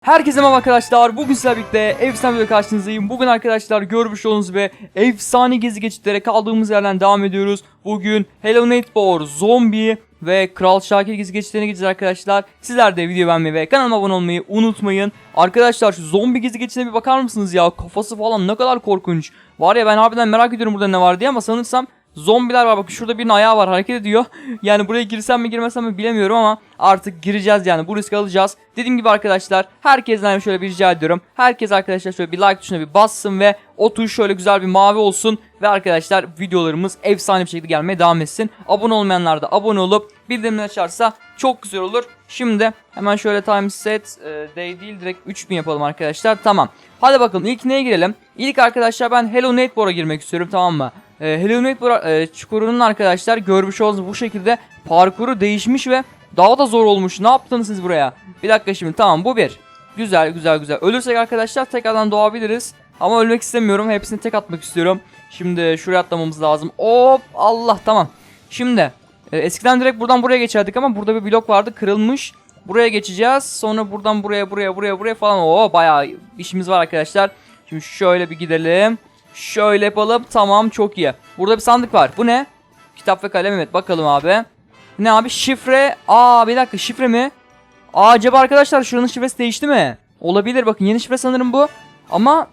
Herkese merhaba arkadaşlar. Bugün sizlerle birlikte efsane video karşınızdayım. Bugün arkadaşlar görmüş olduğunuz ve efsane gezi geçitlere kaldığımız yerden devam ediyoruz. Bugün Hello Neighbor, Zombie ve Kral Şakir gezi geçitlerine gideceğiz arkadaşlar. Sizler de video beğenmeyi ve kanalıma abone olmayı unutmayın. Arkadaşlar şu zombi gezi geçitine bir bakar mısınız ya? Kafası falan ne kadar korkunç. Var ya ben harbiden merak ediyorum burada ne var diye ama sanırsam Zombiler var bakın şurada birinin ayağı var hareket ediyor. Yani buraya girsem mi girmesem mi bilemiyorum ama artık gireceğiz yani bu riski alacağız. Dediğim gibi arkadaşlar herkesten şöyle bir rica ediyorum. Herkes arkadaşlar şöyle bir like tuşuna bir bassın ve o tuş şöyle güzel bir mavi olsun. Ve arkadaşlar videolarımız efsane bir şekilde gelmeye devam etsin. Abone olmayanlar da abone olup bildirimleri açarsa çok güzel olur. Şimdi hemen şöyle time set e, day değil direkt 3000 yapalım arkadaşlar. Tamam. Hadi bakalım ilk neye girelim? İlk arkadaşlar ben Hello Neighbor'a girmek istiyorum tamam mı? E, Hello Neighbor e, çukurunun arkadaşlar görmüş olduğunuz bu şekilde parkuru değişmiş ve daha da zor olmuş. Ne yaptınız siz buraya? Bir dakika şimdi tamam bu bir. Güzel güzel güzel. Ölürsek arkadaşlar tekrardan doğabiliriz. Ama ölmek istemiyorum. Hepsini tek atmak istiyorum. Şimdi şuraya atlamamız lazım. Hop Allah tamam. Şimdi e, eskiden direkt buradan buraya geçerdik ama burada bir blok vardı kırılmış. Buraya geçeceğiz. Sonra buradan buraya buraya buraya buraya falan. Oo bayağı işimiz var arkadaşlar. Şimdi şöyle bir gidelim. Şöyle yapalım. Tamam çok iyi. Burada bir sandık var. Bu ne? Kitap ve kalem evet bakalım abi. Ne abi şifre. Aa bir dakika şifre mi? Aa acaba arkadaşlar şuranın şifresi değişti mi? Olabilir bakın yeni şifre sanırım bu. Ama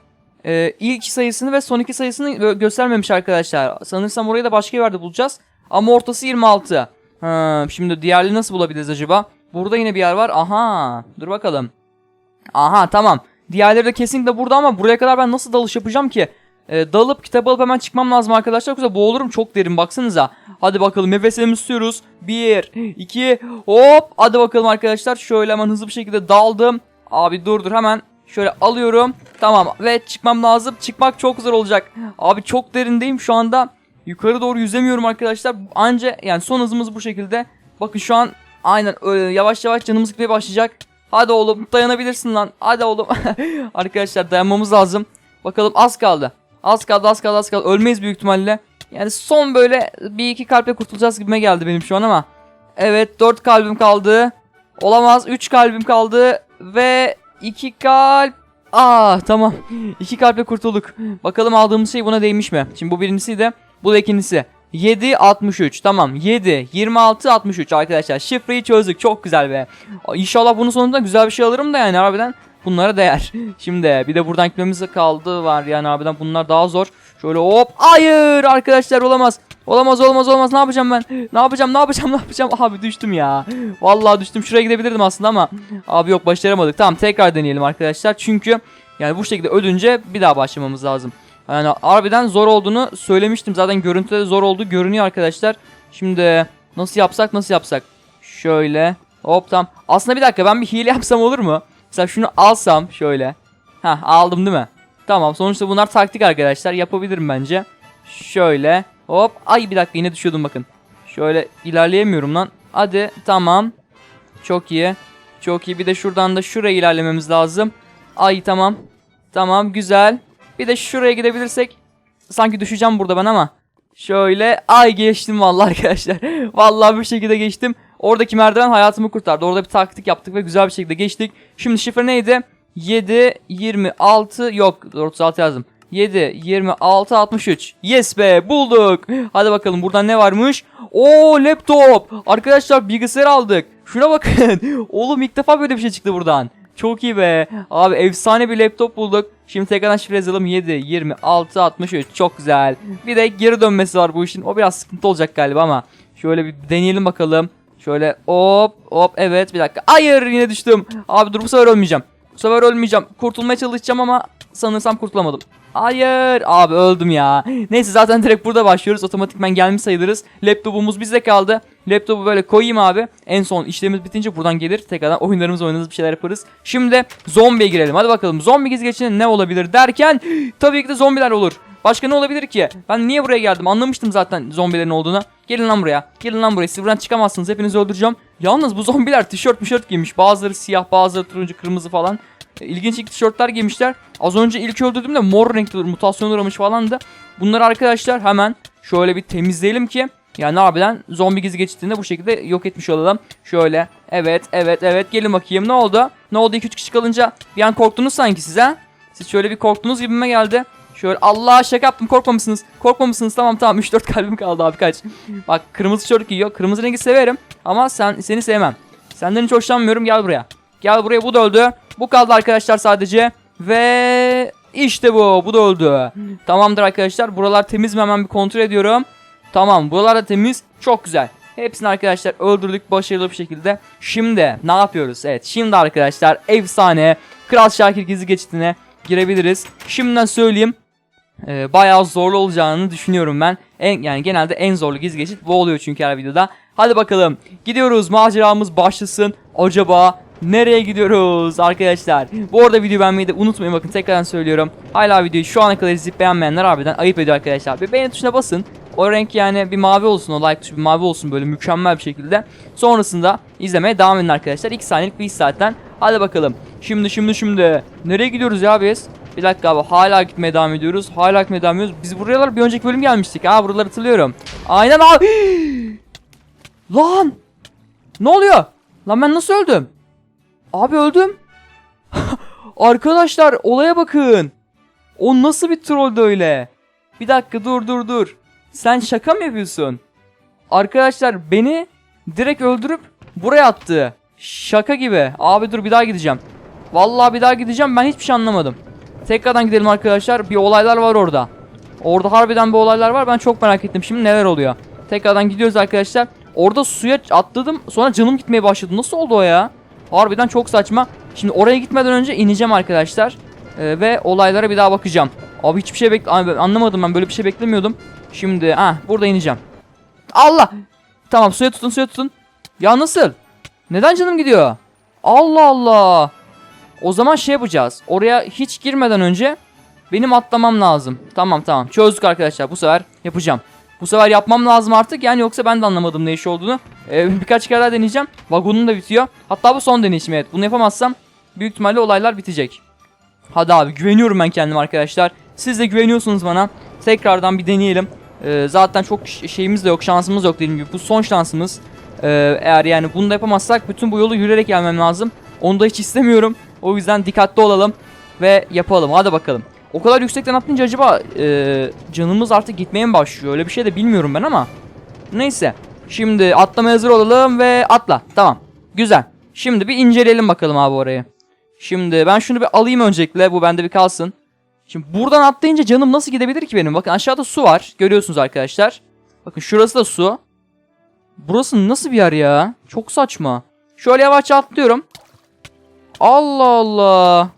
e, ilk sayısını ve son iki sayısını gö- göstermemiş arkadaşlar. Sanırsam orayı da başka yerde bulacağız. Ama ortası 26. Ha, şimdi diğerleri nasıl bulabiliriz acaba? Burada yine bir yer var. Aha. Dur bakalım. Aha tamam. Diğerleri de kesinlikle burada ama buraya kadar ben nasıl dalış yapacağım ki? Ee, dalıp kitap alıp hemen çıkmam lazım arkadaşlar. Yoksa boğulurum çok derin baksanıza. Hadi bakalım nefesimizi tutuyoruz. 1, 2, hop. Hadi bakalım arkadaşlar. Şöyle hemen hızlı bir şekilde daldım. Abi dur dur hemen şöyle alıyorum. Tamam ve çıkmam lazım. Çıkmak çok zor olacak. Abi çok derindeyim şu anda. Yukarı doğru yüzemiyorum arkadaşlar. Anca yani son hızımız bu şekilde. Bakın şu an aynen öyle yavaş yavaş canımız gitmeye başlayacak. Hadi oğlum dayanabilirsin lan. Hadi oğlum. arkadaşlar dayanmamız lazım. Bakalım az kaldı. Az kaldı az kaldı az kaldı. Ölmeyiz büyük ihtimalle. Yani son böyle bir iki kalple kurtulacağız gibime geldi benim şu an ama. Evet dört kalbim kaldı. Olamaz üç kalbim kaldı. Ve iki kalp. Aa tamam. İki kalple kurtulduk. Bakalım aldığımız şey buna değmiş mi? Şimdi bu birincisiydi. Bu da ikincisi. 7 63 tamam 7 26 63 arkadaşlar şifreyi çözdük çok güzel be İnşallah bunun sonunda güzel bir şey alırım da yani harbiden bunlara değer Şimdi bir de buradan gitmemiz kaldı var yani harbiden bunlar daha zor Şöyle hop hayır arkadaşlar olamaz Olamaz olmaz olmaz ne yapacağım ben Ne yapacağım ne yapacağım ne yapacağım Abi düştüm ya Vallahi düştüm şuraya gidebilirdim aslında ama Abi yok başaramadık tamam tekrar deneyelim arkadaşlar Çünkü yani bu şekilde ölünce bir daha başlamamız lazım yani harbiden zor olduğunu söylemiştim. Zaten görüntüde de zor olduğu görünüyor arkadaşlar. Şimdi nasıl yapsak nasıl yapsak? Şöyle. Hop tamam. Aslında bir dakika ben bir hile yapsam olur mu? Mesela şunu alsam şöyle. Ha aldım değil mi? Tamam sonuçta bunlar taktik arkadaşlar. Yapabilirim bence. Şöyle. Hop. Ay bir dakika yine düşüyordum bakın. Şöyle ilerleyemiyorum lan. Hadi tamam. Çok iyi. Çok iyi. Bir de şuradan da şuraya ilerlememiz lazım. Ay tamam. Tamam güzel. Bir de şuraya gidebilirsek. Sanki düşeceğim burada ben ama. Şöyle ay geçtim vallahi arkadaşlar. vallahi bir şekilde geçtim. Oradaki merdiven hayatımı kurtardı. Orada bir taktik yaptık ve güzel bir şekilde geçtik. Şimdi şifre neydi? 7 26 yok 36 yazdım. 7 26 63. Yes be bulduk. Hadi bakalım buradan ne varmış? Oo laptop. Arkadaşlar bilgisayar aldık. Şuna bakın. Oğlum ilk defa böyle bir şey çıktı buradan. Çok iyi be. Abi efsane bir laptop bulduk. Şimdi tekrardan şifre yazalım. 7, 26, 63. Çok güzel. Bir de geri dönmesi var bu işin. O biraz sıkıntı olacak galiba ama. Şöyle bir deneyelim bakalım. Şöyle hop hop evet bir dakika. Hayır yine düştüm. Abi dur bu sefer ölmeyeceğim. Bu sefer ölmeyeceğim. Kurtulmaya çalışacağım ama sanırsam kurtulamadım. Hayır abi öldüm ya. Neyse zaten direkt burada başlıyoruz. Otomatikman gelmiş sayılırız. Laptopumuz bizde kaldı. Laptopu böyle koyayım abi. En son işlemimiz bitince buradan gelir. Tekrardan oyunlarımız oynarız bir şeyler yaparız. Şimdi zombiye girelim. Hadi bakalım zombi gizgecinin ne olabilir derken tabii ki de zombiler olur. Başka ne olabilir ki? Ben niye buraya geldim? Anlamıştım zaten zombilerin olduğunu. Gelin lan buraya. Gelin lan buraya. Siz buradan çıkamazsınız. Hepinizi öldüreceğim. Yalnız bu zombiler tişört tişört giymiş. Bazıları siyah, bazıları turuncu, kırmızı falan. E, ilk tişörtler giymişler. Az önce ilk öldürdüğümde mor renkli mutasyon uğramış falandı. Bunları arkadaşlar hemen şöyle bir temizleyelim ki Yani harbiden zombi gizli geçtiğinde bu şekilde yok etmiş olalım. Şöyle. Evet, evet, evet. Gelin bakayım. Ne oldu? Ne oldu 2-3 kişi kalınca? Bir an korktunuz sanki siz ha? Siz şöyle bir korktunuz gibime geldi. Şöyle Allah şaka yaptım korkmamışsınız. Korkmamışsınız tamam tamam 3-4 kalbim kaldı abi kaç. Bak kırmızı tişört giyiyor. Kırmızı rengi severim ama sen seni sevmem. Senden hiç hoşlanmıyorum gel buraya. Gel buraya bu da öldü. Bu kaldı arkadaşlar sadece. Ve işte bu. Bu da öldü. Tamamdır arkadaşlar. Buralar temiz mi hemen bir kontrol ediyorum. Tamam buralar da temiz. Çok güzel. Hepsini arkadaşlar öldürdük başarılı bir şekilde. Şimdi ne yapıyoruz? Evet şimdi arkadaşlar efsane Kral Şakir gizli geçitine girebiliriz. Şimdiden söyleyeyim. E, bayağı zorlu olacağını düşünüyorum ben. En, yani genelde en zorlu gizli geçit bu oluyor çünkü her videoda. Hadi bakalım gidiyoruz maceramız başlasın. Acaba nereye gidiyoruz arkadaşlar? Bu arada videoyu beğenmeyi de unutmayın bakın tekrardan söylüyorum. Hala videoyu şu ana kadar izleyip beğenmeyenler harbiden ayıp ediyor arkadaşlar. Bir beğeni tuşuna basın. O renk yani bir mavi olsun o like tuşu bir mavi olsun böyle mükemmel bir şekilde. Sonrasında izlemeye devam edin arkadaşlar. 2 saniyelik bir iş zaten. Hadi bakalım. Şimdi şimdi şimdi. Nereye gidiyoruz ya biz? Bir dakika abi hala gitmeye devam ediyoruz. Hala gitmeye devam ediyoruz. Biz buralar bir önceki bölüm gelmiştik. Ha buraları hatırlıyorum. Aynen abi. Lan. Ne oluyor? Lan ben nasıl öldüm? Abi öldüm. Arkadaşlar olaya bakın. O nasıl bir trolldü öyle? Bir dakika dur dur dur. Sen şaka mı yapıyorsun? Arkadaşlar beni direkt öldürüp buraya attı. Şaka gibi. Abi dur bir daha gideceğim. Vallahi bir daha gideceğim ben hiçbir şey anlamadım. Tekrardan gidelim arkadaşlar. Bir olaylar var orada. Orada harbiden bir olaylar var. Ben çok merak ettim şimdi neler oluyor. Tekrardan gidiyoruz arkadaşlar. Orada suya atladım. Sonra canım gitmeye başladı. Nasıl oldu o ya? Harbiden çok saçma. Şimdi oraya gitmeden önce ineceğim arkadaşlar. Ee, ve olaylara bir daha bakacağım. Abi hiçbir şey Abi anlamadım ben böyle bir şey beklemiyordum. Şimdi ah burada ineceğim. Allah! Tamam suya tutun suya tutun. Ya nasıl? Neden canım gidiyor? Allah Allah. O zaman şey yapacağız. Oraya hiç girmeden önce benim atlamam lazım. Tamam tamam çözdük arkadaşlar bu sefer yapacağım. Bu sefer yapmam lazım artık yani yoksa ben de anlamadım ne iş olduğunu. Ee, birkaç kere daha deneyeceğim. Vagonum da bitiyor. Hatta bu son deneyişim evet. Bunu yapamazsam büyük ihtimalle olaylar bitecek. Hadi abi güveniyorum ben kendime arkadaşlar. Siz de güveniyorsunuz bana. Tekrardan bir deneyelim. Ee, zaten çok şeyimiz de yok, şansımız yok dediğim gibi. Bu son şansımız. Ee, eğer yani bunu da yapamazsak bütün bu yolu yürüyerek gelmem lazım. Onu da hiç istemiyorum. O yüzden dikkatli olalım ve yapalım. Hadi bakalım. O kadar yüksekten atlayınca acaba e, canımız artık gitmeye mi başlıyor? Öyle bir şey de bilmiyorum ben ama. Neyse. Şimdi atlamaya hazır olalım ve atla. Tamam. Güzel. Şimdi bir inceleyelim bakalım abi orayı. Şimdi ben şunu bir alayım öncelikle. Bu bende bir kalsın. Şimdi buradan atlayınca canım nasıl gidebilir ki benim? Bakın aşağıda su var. Görüyorsunuz arkadaşlar. Bakın şurası da su. Burası nasıl bir yer ya? Çok saçma. Şöyle yavaşça atlıyorum. Allah Allah.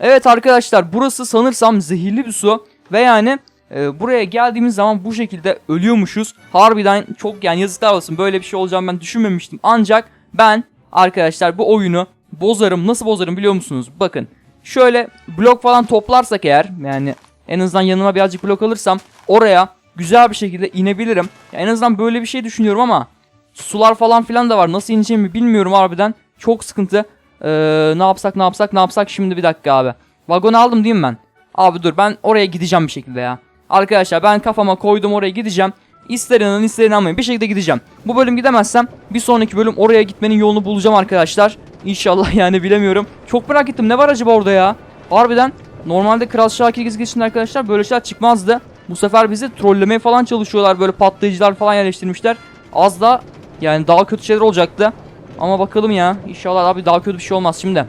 Evet arkadaşlar burası sanırsam zehirli bir su. Ve yani e, buraya geldiğimiz zaman bu şekilde ölüyormuşuz. Harbiden çok yani yazıklar olsun böyle bir şey olacağını ben düşünmemiştim. Ancak ben arkadaşlar bu oyunu bozarım. Nasıl bozarım biliyor musunuz? Bakın şöyle blok falan toplarsak eğer yani en azından yanıma birazcık blok alırsam oraya güzel bir şekilde inebilirim. Ya en azından böyle bir şey düşünüyorum ama sular falan filan da var. Nasıl ineceğimi bilmiyorum harbiden. Çok sıkıntı. Ee, ne yapsak ne yapsak ne yapsak şimdi bir dakika abi. Vagonu aldım değil mi ben? Abi dur ben oraya gideceğim bir şekilde ya. Arkadaşlar ben kafama koydum oraya gideceğim. İster inanın ister inanmayın bir şekilde gideceğim. Bu bölüm gidemezsem bir sonraki bölüm oraya gitmenin yolunu bulacağım arkadaşlar. İnşallah yani bilemiyorum. Çok merak ettim ne var acaba orada ya? Harbiden normalde Kral Şakir gezgisinde arkadaşlar böyle şeyler çıkmazdı. Bu sefer bizi trollemeye falan çalışıyorlar böyle patlayıcılar falan yerleştirmişler. Az da yani daha kötü şeyler olacaktı. Ama bakalım ya. İnşallah abi daha kötü bir şey olmaz şimdi.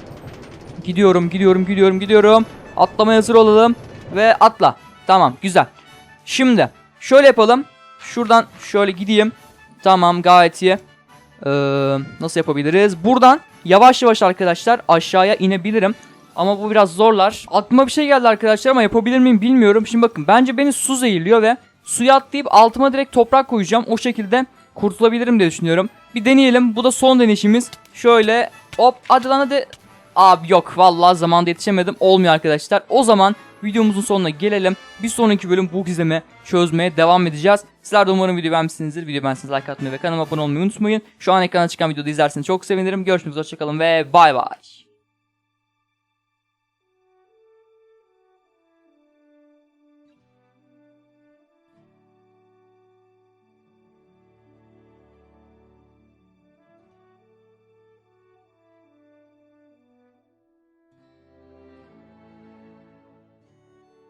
Gidiyorum, gidiyorum, gidiyorum, gidiyorum. Atlamaya hazır olalım. Ve atla. Tamam, güzel. Şimdi şöyle yapalım. Şuradan şöyle gideyim. Tamam, gayet iyi. Ee, nasıl yapabiliriz? Buradan yavaş yavaş arkadaşlar aşağıya inebilirim. Ama bu biraz zorlar. Aklıma bir şey geldi arkadaşlar ama yapabilir miyim bilmiyorum. Şimdi bakın bence beni su zehirliyor ve suya atlayıp altıma direkt toprak koyacağım. O şekilde kurtulabilirim diye düşünüyorum. Bir deneyelim. Bu da son deneyişimiz. Şöyle hop hadi lan hadi. Abi yok vallahi zamanda yetişemedim. Olmuyor arkadaşlar. O zaman videomuzun sonuna gelelim. Bir sonraki bölüm bu gizemi çözmeye devam edeceğiz. Sizler de umarım video beğenmişsinizdir. Video beğendiyseniz like atmayı ve kanalıma abone olmayı unutmayın. Şu an ekrana çıkan videoda izlerseniz çok sevinirim. Görüşmek üzere hoşçakalın ve bay bay.